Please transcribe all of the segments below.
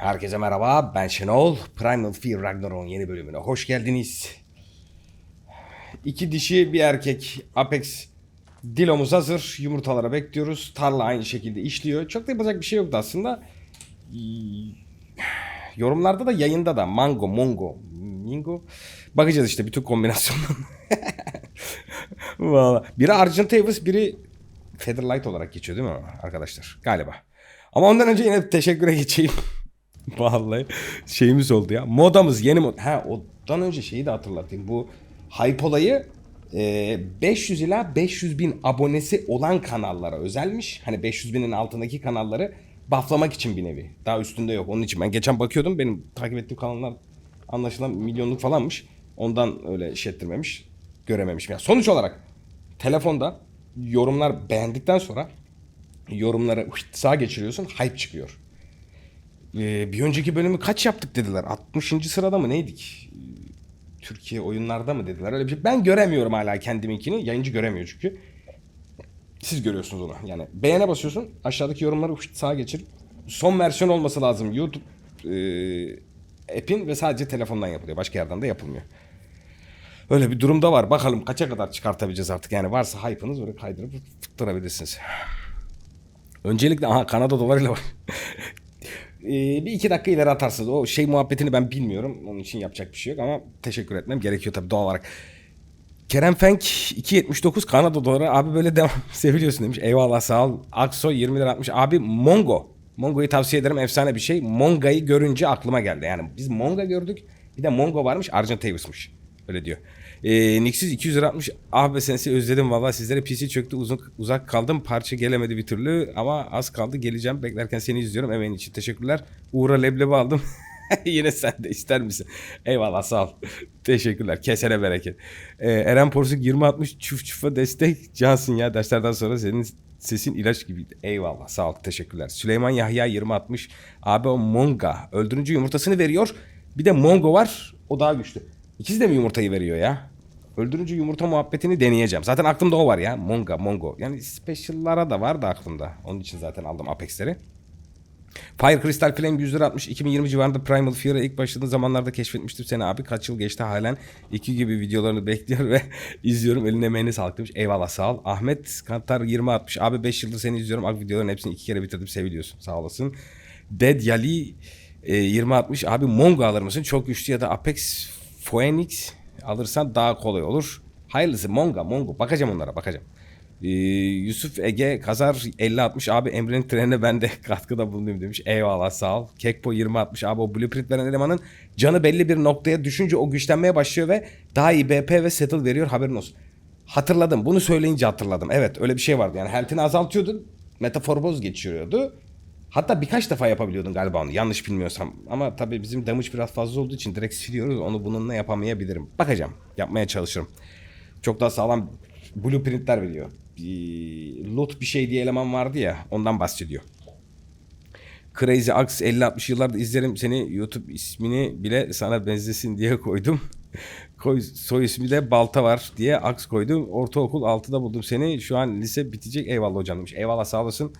Herkese merhaba, ben Şenol. Primal Fear Ragnarok'un yeni bölümüne hoş geldiniz. İki dişi bir erkek Apex Dilomuz hazır. Yumurtalara bekliyoruz. Tarla aynı şekilde işliyor. Çok da yapacak bir şey yoktu aslında. Yorumlarda da yayında da Mango, Mongo, Mingo. Bakacağız işte bütün kombinasyondan. Valla. Biri Argent Davis, biri Featherlight olarak geçiyor değil mi arkadaşlar? Galiba. Ama ondan önce yine teşekküre geçeyim. Vallahi şeyimiz oldu ya. Modamız yeni mod. Ha ondan önce şeyi de hatırlatayım. Bu hype olayı e, 500 ila 500 bin abonesi olan kanallara özelmiş. Hani 500 binin altındaki kanalları bufflamak için bir nevi. Daha üstünde yok. Onun için ben geçen bakıyordum. Benim takip ettiğim kanallar anlaşılan milyonluk falanmış. Ondan öyle şey ettirmemiş. Görememişim. Yani sonuç olarak telefonda yorumlar beğendikten sonra yorumları sağa geçiriyorsun. Hype çıkıyor. Ee, bir önceki bölümü kaç yaptık dediler. 60. sırada mı neydik? Türkiye oyunlarda mı dediler. Öyle bir şey. Ben göremiyorum hala kendiminkini. Yayıncı göremiyor çünkü. Siz görüyorsunuz onu. Yani beğene basıyorsun. Aşağıdaki yorumları sağa geçir. Son versiyon olması lazım. YouTube e, app'in ve sadece telefondan yapılıyor. Başka yerden de yapılmıyor. Öyle bir durumda var. Bakalım kaça kadar çıkartabileceğiz artık. Yani varsa hype'ınız böyle kaydırıp fıttırabilirsiniz. Öncelikle aha Kanada dolarıyla var. Ee, bir iki dakika ileri atarsınız. O şey muhabbetini ben bilmiyorum. Onun için yapacak bir şey yok ama teşekkür etmem gerekiyor tabii doğal olarak. Kerem Fenk 2.79 Kanada doları abi böyle devam seviliyorsun demiş. Eyvallah sağ ol. Aksoy 20 lira atmış. Abi Mongo. Mongo'yu tavsiye ederim efsane bir şey. Monga'yı görünce aklıma geldi. Yani biz Monga gördük. Bir de Mongo varmış Davis'miş. Öyle diyor. Ee, Nix'iz 200 lira atmış. Ah be sensi özledim valla sizlere PC çöktü uzun, uzak kaldım. Parça gelemedi bir türlü ama az kaldı geleceğim. Beklerken seni izliyorum emeğin için teşekkürler. Uğur'a leblebi aldım. Yine sen de ister misin? Eyvallah sağ ol. Teşekkürler. Kesene bereket. Ee, Eren Porsuk 2060 çuf çufa destek. Cansın ya derslerden sonra senin sesin ilaç gibiydi. Eyvallah sağ ol teşekkürler. Süleyman Yahya 2060. Abi o Monga öldürünce yumurtasını veriyor. Bir de Mongo var. O daha güçlü. İkisi de mi yumurtayı veriyor ya? Öldürünce yumurta muhabbetini deneyeceğim. Zaten aklımda o var ya. Monga, Mongo. Yani special'lara da var da aklımda. Onun için zaten aldım Apex'leri. Fire Crystal Flame 100 lira atmış. 2020 civarında Primal Fear'ı ilk başladığın zamanlarda keşfetmiştim seni abi. Kaç yıl geçti halen. iki gibi videolarını bekliyor ve izliyorum. Eline emeğine sağlık demiş. Eyvallah sağ ol. Ahmet Kantar 20 atmış. Abi 5 yıldır seni izliyorum. Abi videoların hepsini iki kere bitirdim. Seviliyorsun. Sağ olasın. Dead Yali e, 20 atmış. Abi Mongo alır mısın? Çok güçlü ya da Apex Phoenix alırsan daha kolay olur. Hayırlısı Monga Mongo. Bakacağım onlara bakacağım. Ee, Yusuf Ege Kazar 50-60 abi Emre'nin trenine ben de katkıda bulunayım demiş. Eyvallah sağ ol. Kekpo 20-60 abi o blueprint veren elemanın canı belli bir noktaya düşünce o güçlenmeye başlıyor ve daha iyi BP ve settle veriyor haberin olsun. Hatırladım. Bunu söyleyince hatırladım. Evet öyle bir şey vardı. Yani health'ini azaltıyordun. Metaforboz geçiriyordu. Hatta birkaç defa yapabiliyordun galiba onu yanlış bilmiyorsam. Ama tabii bizim damage biraz fazla olduğu için direkt siliyoruz. Onu bununla yapamayabilirim. Bakacağım. Yapmaya çalışırım. Çok daha sağlam blueprintler veriyor. Loot bir şey diye eleman vardı ya ondan bahsediyor. Crazy Axe 50-60 yıllarda izlerim seni YouTube ismini bile sana benzesin diye koydum. Koy, soy ismi de Balta var diye Aks koydum. Ortaokul 6'da buldum seni. Şu an lise bitecek. Eyvallah hocam demiş. Eyvallah sağ olasın.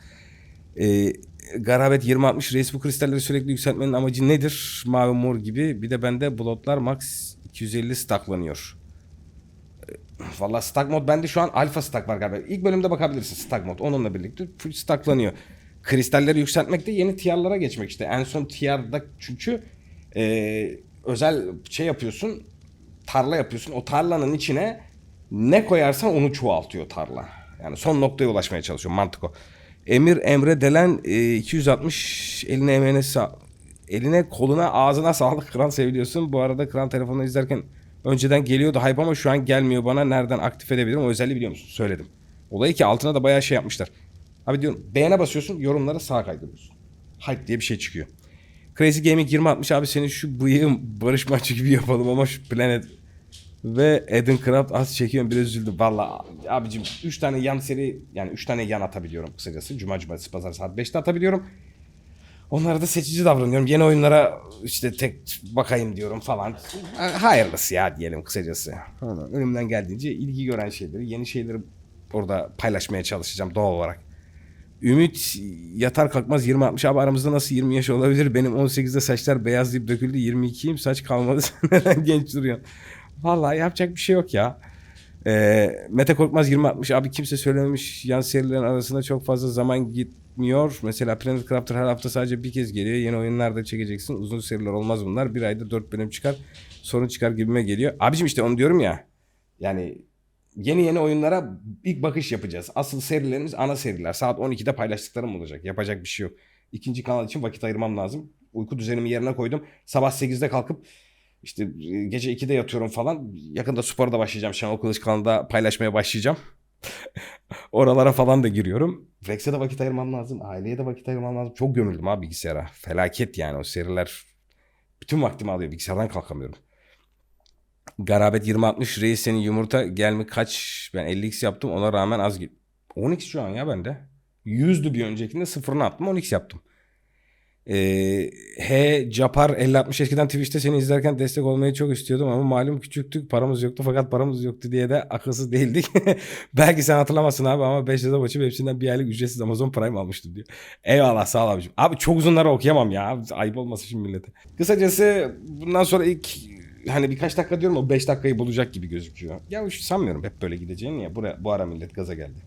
Ee, Garabet 2060 reis bu kristalleri sürekli yükseltmenin amacı nedir? Mavi mor gibi. Bir de bende blotlar max 250 stacklanıyor. Ee, Valla stack mod bende şu an alfa stack var galiba. İlk bölümde bakabilirsin stack mod. Onunla birlikte full stacklanıyor. Kristalleri yükseltmek de yeni tiyarlara geçmek işte. En son tiyarda çünkü e, özel şey yapıyorsun. Tarla yapıyorsun. O tarlanın içine ne koyarsan onu çoğaltıyor tarla. Yani son noktaya ulaşmaya çalışıyor. Mantık o. Emir Emre Delen e, 260 eline emeğine sa- eline koluna ağzına sağlık kral seviliyorsun. Bu arada kral telefonla izlerken önceden geliyordu hype ama şu an gelmiyor bana. Nereden aktif edebilirim? O özelliği biliyor musun? Söyledim. Olayı ki altına da bayağı şey yapmışlar. Abi diyorum beğene basıyorsun yorumlara sağ kaydırıyorsun. Hype diye bir şey çıkıyor. Crazy Gaming 2060 abi senin şu bıyığın barış maçı gibi yapalım ama şu Planet ve Eden Craft az çekiyorum biraz üzüldüm. Valla abicim 3 tane yan seri yani 3 tane yan atabiliyorum kısacası. Cuma cumartesi pazar saat 5'te atabiliyorum. Onlara da seçici davranıyorum. Yeni oyunlara işte tek bakayım diyorum falan. Hayırlısı ya diyelim kısacası. Önümden geldiğince ilgi gören şeyleri, yeni şeyleri orada paylaşmaya çalışacağım doğal olarak. Ümit yatar kalkmaz 20-60 abi aramızda nasıl 20 yaş olabilir? Benim 18'de saçlar beyazlayıp döküldü 22'yim saç kalmadı sen neden genç duruyorsun? Vallahi yapacak bir şey yok ya. Ee, Mete Korkmaz 20-60 abi kimse söylememiş yan serilerin arasında çok fazla zaman gitmiyor. Mesela Planet Crafter her hafta sadece bir kez geliyor. Yeni oyunlar da çekeceksin. Uzun seriler olmaz bunlar. Bir ayda 4 bölüm çıkar. Sorun çıkar gibime geliyor. Abicim işte onu diyorum ya. Yani yeni yeni oyunlara ilk bakış yapacağız. Asıl serilerimiz ana seriler. Saat 12'de paylaştıklarım olacak. Yapacak bir şey yok. İkinci kanal için vakit ayırmam lazım. Uyku düzenimi yerine koydum. Sabah 8'de kalkıp işte e, gece 2'de yatıyorum falan. Yakında spora da başlayacağım. Şenol Kılıç kanalında paylaşmaya başlayacağım. Oralara falan da giriyorum. Rex'e de vakit ayırmam lazım. Aileye de vakit ayırmam lazım. Çok gömüldüm abi bilgisayara. Felaket yani o seriler. Bütün vaktimi alıyor. Bilgisayardan kalkamıyorum. Garabet 20-60 reis senin yumurta gelmi kaç? Ben 50x yaptım ona rağmen az git. 10x şu an ya bende. 100'dü bir öncekinde sıfırını attım 10x yaptım. Ee, H Capar 50-60 eskiden Twitch'te seni izlerken destek olmayı çok istiyordum ama malum küçüktük paramız yoktu fakat paramız yoktu diye de akılsız değildik. Belki sen hatırlamazsın abi ama 5 lira açıp hepsinden bir aylık ücretsiz Amazon Prime almıştım diyor. Eyvallah sağ ol abicim. Abi çok uzunları okuyamam ya. Ayıp olmasın şimdi millete. Kısacası bundan sonra ilk hani birkaç dakika diyorum o 5 dakikayı bulacak gibi gözüküyor. Ya şu sanmıyorum hep böyle gideceğini ya. Buraya, bu ara millet gaza geldi.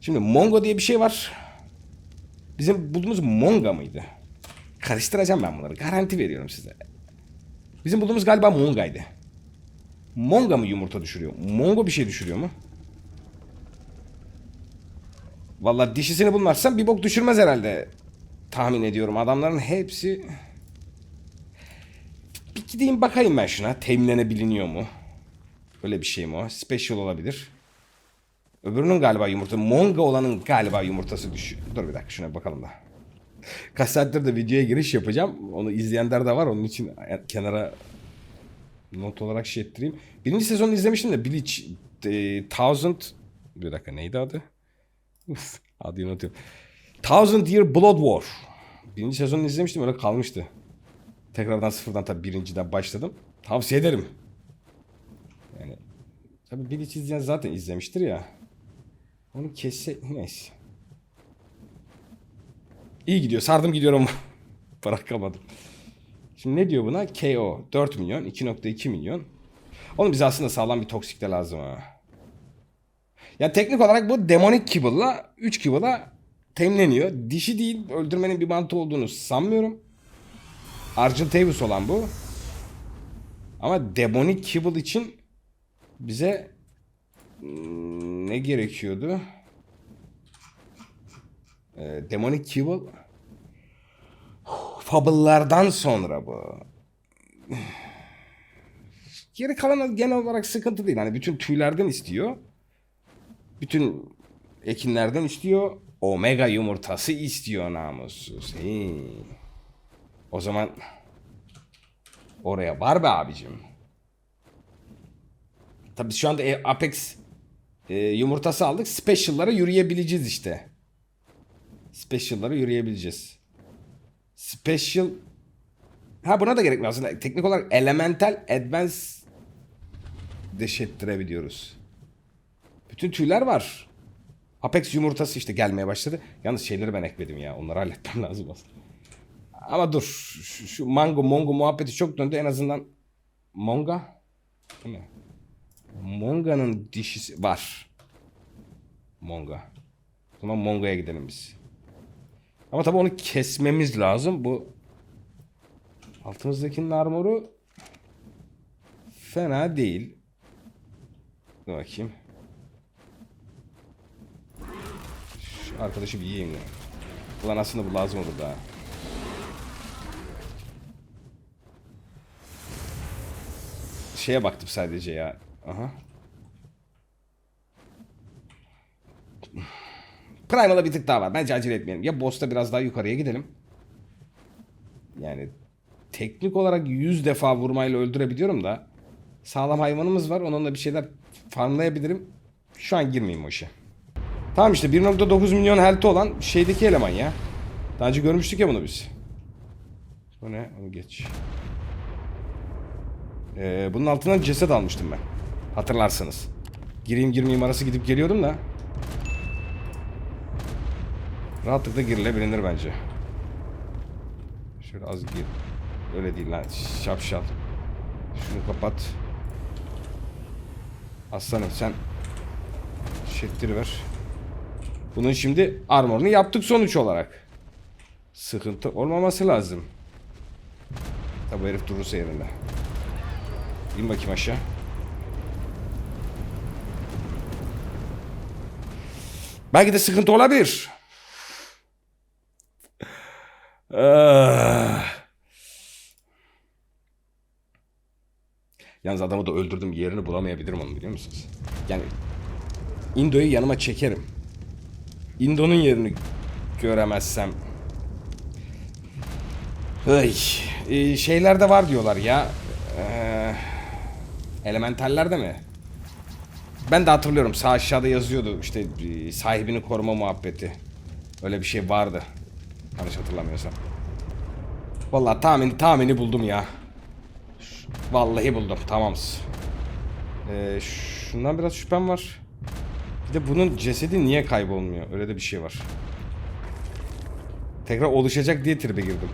Şimdi Mongo diye bir şey var. Bizim bulduğumuz Monga mıydı? Karıştıracağım ben bunları. Garanti veriyorum size. Bizim bulduğumuz galiba Monga'ydı. Monga mı yumurta düşürüyor? Mongo bir şey düşürüyor mu? Vallahi dişisini bulmazsam bir bok düşürmez herhalde. Tahmin ediyorum. Adamların hepsi... Bir gideyim bakayım ben şuna. Teminlenebiliniyor mu? Öyle bir şey mi o? Special olabilir. Öbürünün galiba yumurta. Monga olanın galiba yumurtası düşüyor. Dur bir dakika şuna bakalım da. Kaç saattir de videoya giriş yapacağım. Onu izleyenler de var. Onun için kenara not olarak şey ettireyim. Birinci sezonu izlemiştim de Bleach e, Thousand bir dakika neydi adı? Uf, adını unutuyorum. Thousand Year Blood War. Birinci sezonu izlemiştim öyle kalmıştı. Tekrardan sıfırdan tabii birinciden başladım. Tavsiye ederim. Yani tabii Bleach izleyen zaten izlemiştir ya. Onu kesse neyse. İyi gidiyor. Sardım gidiyorum. Bırakamadım. Şimdi ne diyor buna? KO. 4 milyon. 2.2 milyon. Oğlum bize aslında sağlam bir toksik de lazım ha. Ya teknik olarak bu demonik kibble'la 3 kibble'la temleniyor. Dişi değil. Öldürmenin bir mantığı olduğunu sanmıyorum. Argentavis olan bu. Ama demonik kibble için bize hmm, ne gerekiyordu? E, Demonic Kibble Fable'lardan sonra bu. Geri kalan genel olarak sıkıntı değil. Hani bütün tüylerden istiyor. Bütün ekinlerden istiyor. Omega yumurtası istiyor namussuz. Hey. O zaman oraya var be abicim. Tabii şu anda e, Apex e, yumurtası aldık. Special'lara yürüyebileceğiz işte. Special'lara yürüyebileceğiz. Special Ha buna da gerekmiyor aslında. Teknik olarak Elemental Advance deşettirebiliyoruz. Bütün tüyler var. Apex yumurtası işte gelmeye başladı. Yalnız şeyleri ben ekledim ya. Onları halletmem lazım aslında. Ama dur. Şu, şu mango mongo muhabbeti çok döndü. En azından Monga. Bu ne? Monga'nın dişisi var. Monga. O zaman Monga'ya gidelim biz. Ama tabii onu kesmemiz lazım. Bu altımızdakinin armoru fena değil. Dur bakayım. Şu arkadaşı bir yiyeyim ya. Ulan aslında bu lazım olur daha. Şeye baktım sadece ya. Aha. Primal'a bir tık daha var. Bence acele etmeyelim. Ya boss'ta biraz daha yukarıya gidelim. Yani teknik olarak 100 defa vurmayla öldürebiliyorum da sağlam hayvanımız var. Onunla bir şeyler farmlayabilirim. Şu an girmeyeyim o işe. Tamam işte 1.9 milyon health'i olan şeydeki eleman ya. Daha önce görmüştük ya bunu biz. Bu ne? Onu geç. Ee, bunun altından ceset almıştım ben. Hatırlarsınız. Gireyim girmeyeyim arası gidip geliyordum da. Rahatlıkla girilebilir bence. Şöyle az gir. Öyle değil lan. Şapşal. Şunu kapat. Aslanım sen şettiri ver. Bunun şimdi armorunu yaptık sonuç olarak. Sıkıntı olmaması lazım. Tabi herif durursa yerinde. İn bakayım aşağı. Belki de sıkıntı olabilir. Ah. Yalnız adamı da öldürdüm. Yerini bulamayabilirim onu biliyor musunuz? Yani Indo'yu yanıma çekerim. Indo'nun yerini göremezsem. Hey, e, şeylerde var diyorlar ya. Ee, elementallerde mi? Ben de hatırlıyorum sağ aşağıda yazıyordu işte e, sahibini koruma muhabbeti. Öyle bir şey vardı. Yanlış hatırlamıyorsam. Vallahi tahmini tahmini buldum ya. Vallahi buldum. Tamamız. Ee, şundan biraz şüphem var. Bir de bunun cesedi niye kaybolmuyor? Öyle de bir şey var. Tekrar oluşacak diye tribe girdim.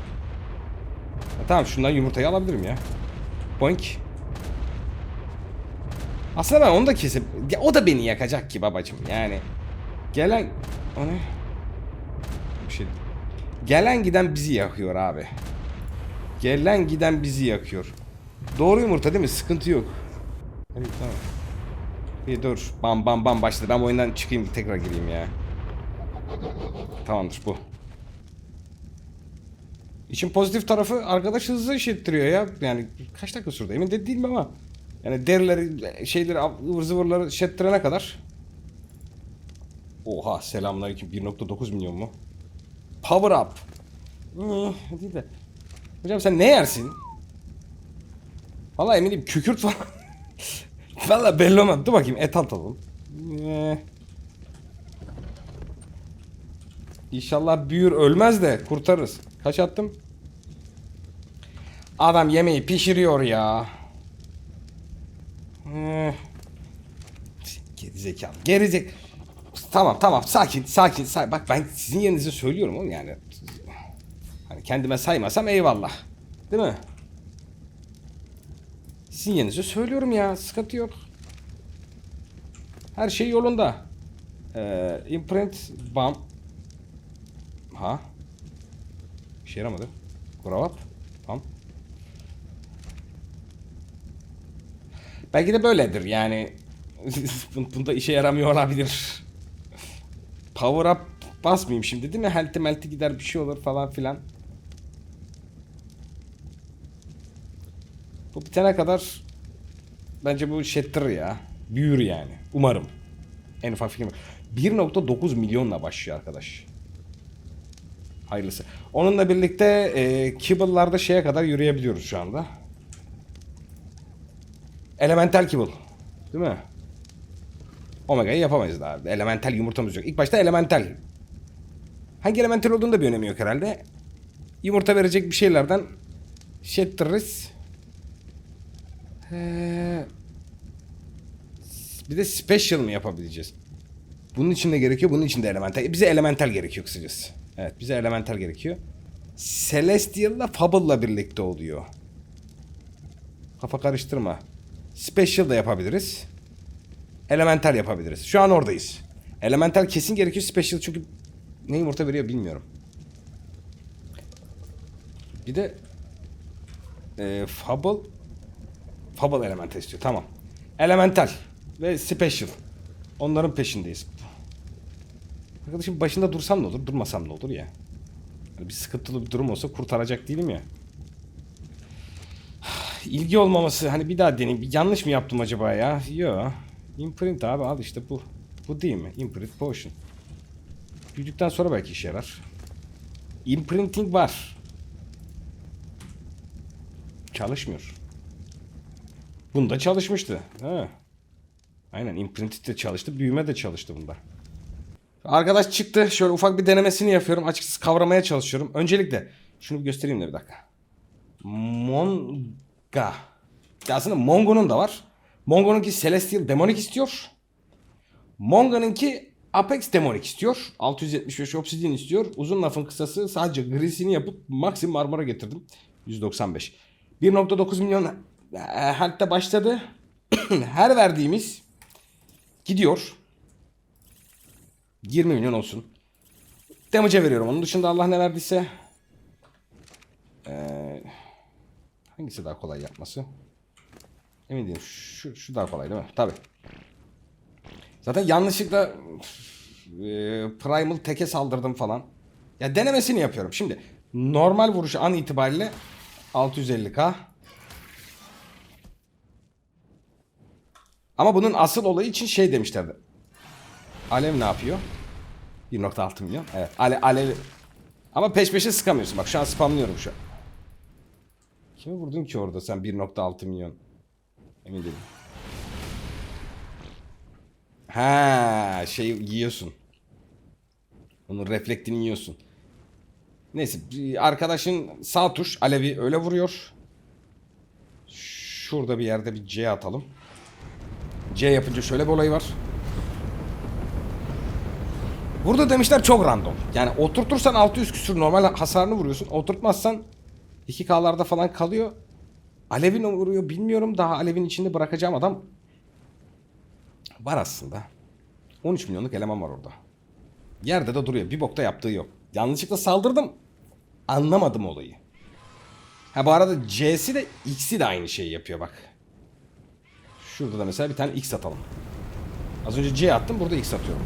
Ha, tamam şundan yumurtayı alabilirim ya. Boink. Aslında ben onu da kesip... Ya, o da beni yakacak ki babacım yani. Gelen... O ne? Bir şey... Gelen giden bizi yakıyor abi. Gelen giden bizi yakıyor. Doğru yumurta değil mi? Sıkıntı yok. Evet tamam. Bir dur. Bam bam bam başladı. Ben oyundan çıkayım tekrar gireyim ya. Tamamdır bu. İşin pozitif tarafı arkadaş hızlı iş ettiriyor ya. Yani kaç dakika sürdü emin de değilim ama. Yani derileri, şeyleri, ıvır zıvırları şettirene kadar. Oha selamünaleyküm 1.9 milyon mu? Power up. De. Hocam sen ne yersin? Vallahi eminim kükürt falan. Vallahi belli olmaz. Dur bakayım et atalım. Ee, İnşallah büyür ölmez de kurtarırız. Kaç attım? Adam yemeği pişiriyor ya. Eh. Geri zekalı. Geri zek... Tamam tamam sakin sakin sakin. Bak ben sizin yerinize söylüyorum oğlum yani. Hani kendime saymasam eyvallah. Değil mi? Sizin yerinize söylüyorum ya. Sıkıntı yok. Her şey yolunda. Ee, imprint bam. Ha? Bir şey yaramadı. Gravat. Tamam. Belki de böyledir yani. Bun- Bunda işe yaramıyor olabilir. Power up basmayayım şimdi değil mi? Health'e melti gider bir şey olur falan filan. Bu bitene kadar bence bu şettir ya. Büyür yani. Umarım. En ufak fikrim. yok. 1.9 milyonla başlıyor arkadaş. Hayırlısı. Onunla birlikte e, Kibble'larda şeye kadar yürüyebiliyoruz şu anda. Elemental Kibble. Değil mi? Omega'yı yapamayız daha. Elemental yumurtamız yok. İlk başta elemental. Hangi elemental olduğunu da bir önemi yok herhalde. Yumurta verecek bir şeylerden şey ettiririz. Ee, bir de special mı yapabileceğiz? Bunun için de gerekiyor, bunun için de elemental. E, Bize elemental gerekiyor kısacası. Evet, bize elemental gerekiyor. Celestial'la Fable'la birlikte oluyor. Kafa karıştırma. Special da yapabiliriz. Elemental yapabiliriz. Şu an oradayız. Elemental kesin gerekiyor. Special çünkü ne yumurta veriyor bilmiyorum. Bir de e, Fable Fable elemental istiyor. Tamam. Elemental ve Special. Onların peşindeyiz. Arkadaşım başında dursam ne olur, durmasam ne olur ya. Hani bir sıkıntılı bir durum olsa kurtaracak değilim ya. İlgi olmaması hani bir daha deneyeyim. Bir yanlış mı yaptım acaba ya? Yo. Imprint abi al işte bu. Bu değil mi? Imprint potion. Büyüdükten sonra belki işe yarar. Imprinting var. Çalışmıyor. Bunda çalışmıştı. Ha. Aynen imprinted de çalıştı. Büyüme de çalıştı bunda. Arkadaş çıktı. Şöyle ufak bir denemesini yapıyorum. Açıkçası kavramaya çalışıyorum. Öncelikle şunu göstereyim de bir dakika. Monga. Aslında Mongo'nun da var. Mongo'nunki Celestial Demonic istiyor. Monga'nınki Apex Demonic istiyor. 675 Obsidian istiyor. Uzun lafın kısası sadece grisini yapıp maksimum armora getirdim. 195. 1.9 milyon e, hatta başladı. Her verdiğimiz gidiyor. 20 milyon olsun. Damage'e veriyorum. Onun dışında Allah ne verdiyse. Ee, hangisi daha kolay yapması? Emin değilim. Şu, şu daha kolay değil mi? Tabii. Zaten yanlışlıkla e, Primal teke saldırdım falan. Ya denemesini yapıyorum. Şimdi normal vuruşu an itibariyle 650k. Ama bunun asıl olayı için şey demişlerdi. Alev ne yapıyor? 1.6 milyon. Evet. Ale, alev. Ama peş peşe sıkamıyorsun. Bak şu an spamlıyorum şu an. Kime vurdun ki orada sen 1.6 milyon? Emin değilim. Ha, şey yiyorsun. Onun reflektini yiyorsun. Neyse arkadaşın sağ tuş alevi öyle vuruyor. Şurada bir yerde bir C atalım. C yapınca şöyle bir olay var. Burada demişler çok random. Yani oturtursan 600 küsür normal hasarını vuruyorsun. Oturtmazsan 2K'larda falan kalıyor. Alevin vuruyor bilmiyorum. Daha alevin içinde bırakacağım adam var aslında. 13 milyonluk eleman var orada. Yerde de duruyor. Bir bokta yaptığı yok. Yanlışlıkla saldırdım. Anlamadım olayı. Ha bu arada C'si de X'i de aynı şeyi yapıyor bak. Şurada da mesela bir tane X atalım. Az önce C attım burada X atıyorum.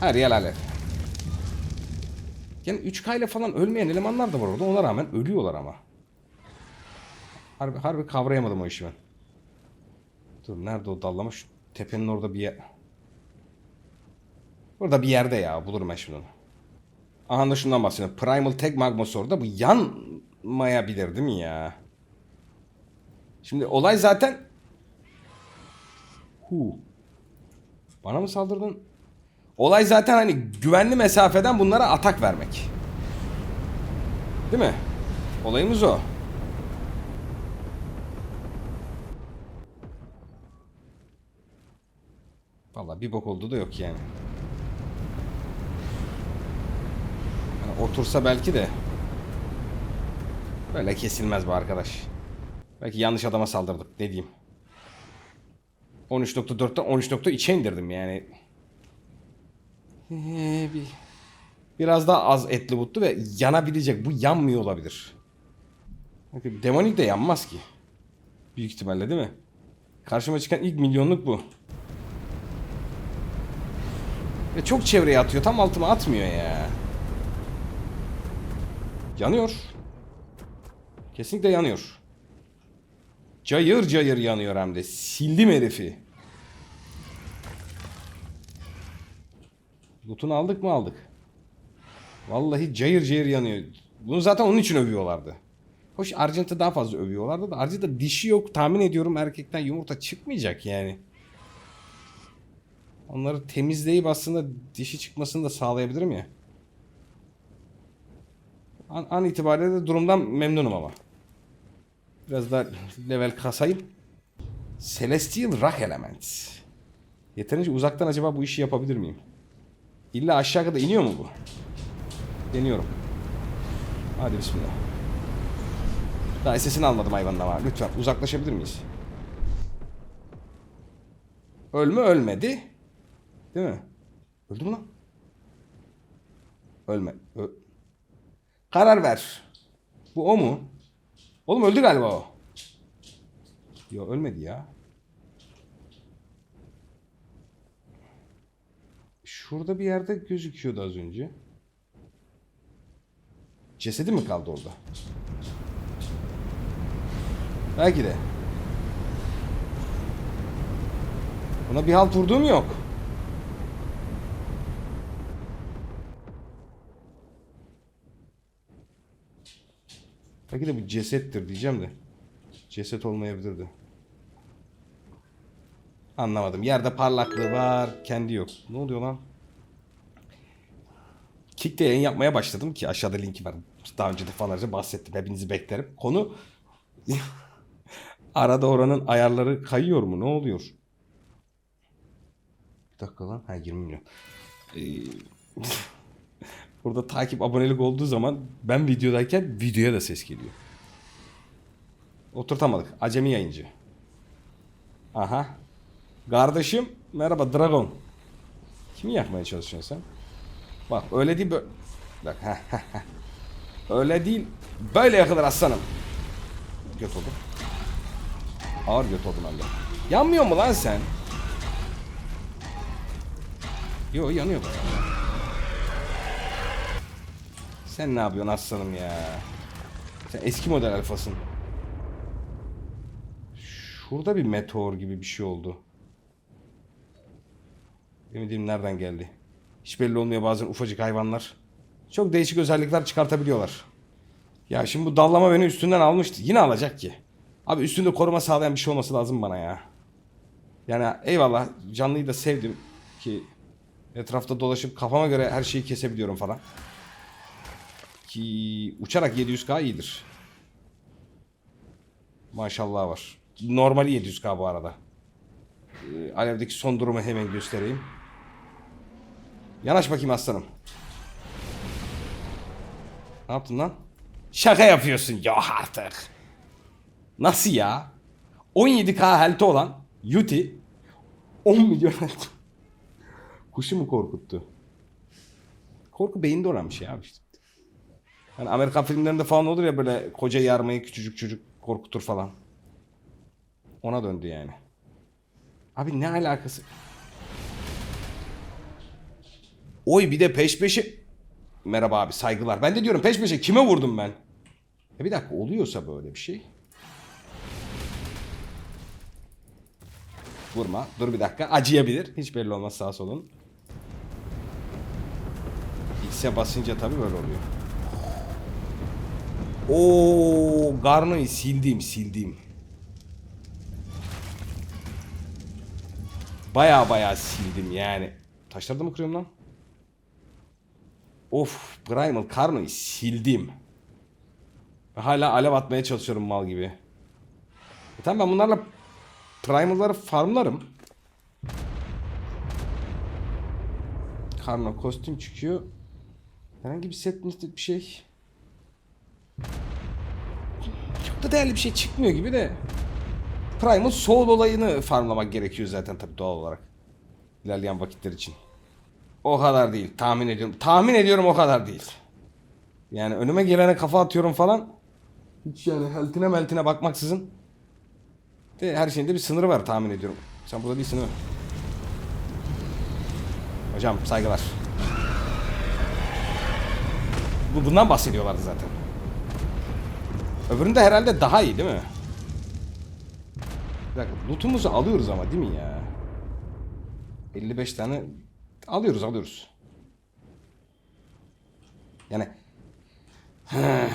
Her yer alev. Yani 3K ile falan ölmeyen elemanlar da var orada. Ona rağmen ölüyorlar ama. Harbi, harbi kavrayamadım o işi ben. Dur nerede o dallama? Şu tepenin orada bir yer. Burada bir yerde ya. Bulurum ben şimdi onu. Aha da şundan bahsediyorum. Primal Tag Magmos orada. Bu yanmayabilir değil mi ya? Şimdi olay zaten... Hu. Bana mı saldırdın? Olay zaten hani güvenli mesafeden bunlara atak vermek. Değil mi? Olayımız o. Vallahi bir bok olduğu da yok yani. yani. Otursa belki de. Böyle kesilmez bu arkadaş. Belki yanlış adama saldırdık ne diyeyim. 13.4'ten 13.3'e indirdim yani. Ee, bir, biraz daha az etli butlu ve yanabilecek. Bu yanmıyor olabilir. Demonik de yanmaz ki. Büyük ihtimalle değil mi? Karşıma çıkan ilk milyonluk bu. Ve çok çevreye atıyor. Tam altıma atmıyor ya. Yanıyor. Kesinlikle yanıyor. Cayır cayır yanıyor hem de. Sildim herifi. Loot'unu aldık mı aldık. Vallahi cayır cayır yanıyor. Bunu zaten onun için övüyorlardı. Hoş Argent'ı daha fazla övüyorlardı da Argent'ta dişi yok. Tahmin ediyorum erkekten yumurta çıkmayacak yani. Onları temizleyip aslında dişi çıkmasını da sağlayabilirim ya. An, an itibariyle de durumdan memnunum ama. Biraz daha level kasayım. Celestial Rock Element. Yeterince uzaktan acaba bu işi yapabilir miyim? İlla aşağı kadar iniyor mu bu? Deniyorum. Hadi bismillah. Daha sesini almadım hayvanın ama. Lütfen uzaklaşabilir miyiz? Ölme ölmedi. Değil mi? Öldü mü lan? Ölme. Ö Karar ver. Bu o mu? Oğlum öldü galiba o. Yok ölmedi ya. Şurada bir yerde gözüküyordu az önce. Cesedi mi kaldı orada? Belki de. Buna bir halt vurduğum yok. Belki de bu cesettir diyeceğim de. Ceset olmayabilirdi. Anlamadım. Yerde parlaklığı var. Kendi yok. Ne oluyor lan? Kick'te yayın yapmaya başladım ki aşağıda linki var. Daha önce defalarca bahsettim. Hepinizi beklerim. Konu Arada oranın ayarları kayıyor mu? Ne oluyor? Bir dakika lan. Ha 20 milyon. Ee, burada takip abonelik olduğu zaman ben videodayken videoya da ses geliyor. Oturtamadık. Acemi yayıncı. Aha. Kardeşim merhaba Dragon. Kimi yakmaya çalışıyorsun sen? Bak öyle değil böyle. Bak. Öyle değil. Böyle yakılır aslanım. Göt oldum. Ağır göt oldum de. Yanmıyor mu lan sen? Yo yanıyor bayağı. Sen ne yapıyorsun aslanım ya? Sen eski model alfasın. Şurada bir meteor gibi bir şey oldu. Bilmediğim nereden geldi. Hiç belli olmuyor bazen ufacık hayvanlar. Çok değişik özellikler çıkartabiliyorlar. Ya şimdi bu dallama beni üstünden almıştı. Yine alacak ki. Abi üstünde koruma sağlayan bir şey olması lazım bana ya. Yani eyvallah canlıyı da sevdim ki etrafta dolaşıp kafama göre her şeyi kesebiliyorum falan. Ki uçarak 700k iyidir. Maşallah var. Normali 700k bu arada. Ee, Alev'deki son durumu hemen göstereyim. Yanaş bakayım aslanım. Ne yaptın lan? Şaka yapıyorsun ya artık. Nasıl ya? 17k health'i olan Yuti 10 milyon health. Kuşu mu korkuttu? Korku beyinde şey abi işte. Hani Amerikan filmlerinde falan olur ya böyle koca yarmayı küçücük çocuk korkutur falan. Ona döndü yani. Abi ne alakası? Oy bir de peş peşe... Merhaba abi saygılar. Ben de diyorum peş peşe kime vurdum ben? E bir dakika oluyorsa böyle bir şey. Vurma. Dur bir dakika. Acıyabilir. Hiç belli olmaz sağ solun. X'e basınca tabii böyle oluyor. Oo, Garno'yu sildim sildim. Baya baya sildim yani. Taşları da mı kırıyorum lan? Of, Primal Karno'yu sildim. Hala alev atmaya çalışıyorum mal gibi. E tamam ben bunlarla Primal'ları farmlarım. Karno kostüm çıkıyor. Herhangi bir set mi bir şey. Çok da değerli bir şey çıkmıyor gibi de. Primal Soul olayını farmlamak gerekiyor zaten tabii doğal olarak. İlerleyen vakitler için. O kadar değil. Tahmin ediyorum. Tahmin ediyorum o kadar değil. Yani önüme gelene kafa atıyorum falan. Hiç yani health'ine meltine bakmaksızın. De her şeyin de bir sınırı var tahmin ediyorum. Sen burada değilsin değil mi? Hocam saygılar. Bu bundan bahsediyorlardı zaten. Öbüründe herhalde daha iyi değil mi? Bir dakika lootumuzu alıyoruz ama değil mi ya? 55 tane alıyoruz alıyoruz. Yani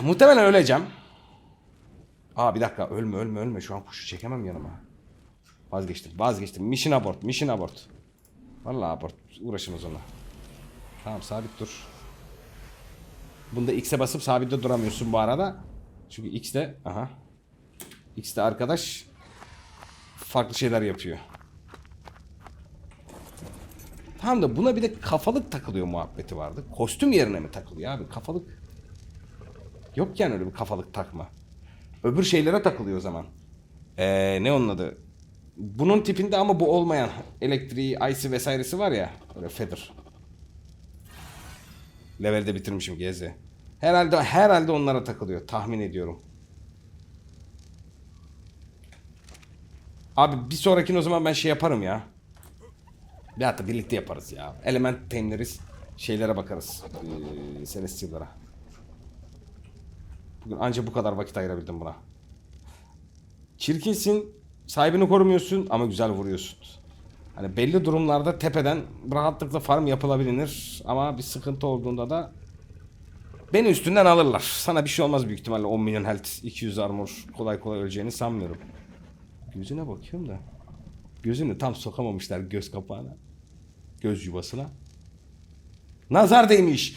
muhtemelen öleceğim. Aa bir dakika ölme ölme ölme şu an kuşu çekemem yanıma. Vazgeçtim vazgeçtim. Mission abort mission abort. Vallahi abort uğraşımız onunla. Tamam sabit dur. Bunda X'e basıp sabitte duramıyorsun bu arada. Çünkü X'de aha. X'de arkadaş farklı şeyler yapıyor. Tamam da buna bir de kafalık takılıyor muhabbeti vardı. Kostüm yerine mi takılıyor abi? Kafalık yok yani öyle bir kafalık takma. Öbür şeylere takılıyor o zaman. Ee, ne onun adı? Bunun tipinde ama bu olmayan elektriği, ice'i vesairesi var ya. Böyle feather. Levelde bitirmişim gezi. Herhalde herhalde onlara takılıyor tahmin ediyorum. Abi bir sonrakini o zaman ben şey yaparım ya. Bir hatta birlikte yaparız ya. Element temleriz. Şeylere bakarız. Ee, Celestial'lara. Bugün anca bu kadar vakit ayırabildim buna. Çirkinsin. Sahibini korumuyorsun ama güzel vuruyorsun. Hani belli durumlarda tepeden rahatlıkla farm yapılabilir. Ama bir sıkıntı olduğunda da beni üstünden alırlar. Sana bir şey olmaz büyük ihtimalle 10 milyon health, 200 armor kolay kolay öleceğini sanmıyorum. Gözüne bakıyorum da. Gözünü tam sokamamışlar göz kapağına. Göz yuvasına. Nazar değmiş.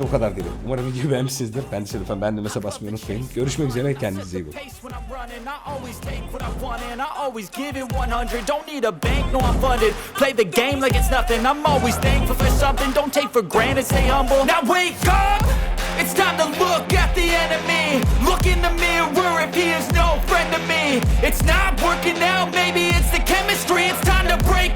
Bu kadar diyelim. Umarım videoyu beğenmişsinizdir. Ben de lütfen beğendiğinize basmayı unutmayın. Görüşmek üzere. Kendinize iyi bakın. pace when I'm running. I always take what I want and I always give it 100. Don't need a bank, no I'm funded. Play the game like it's! It's time to look at the enemy. Look in the mirror if he is no friend to me. It's not working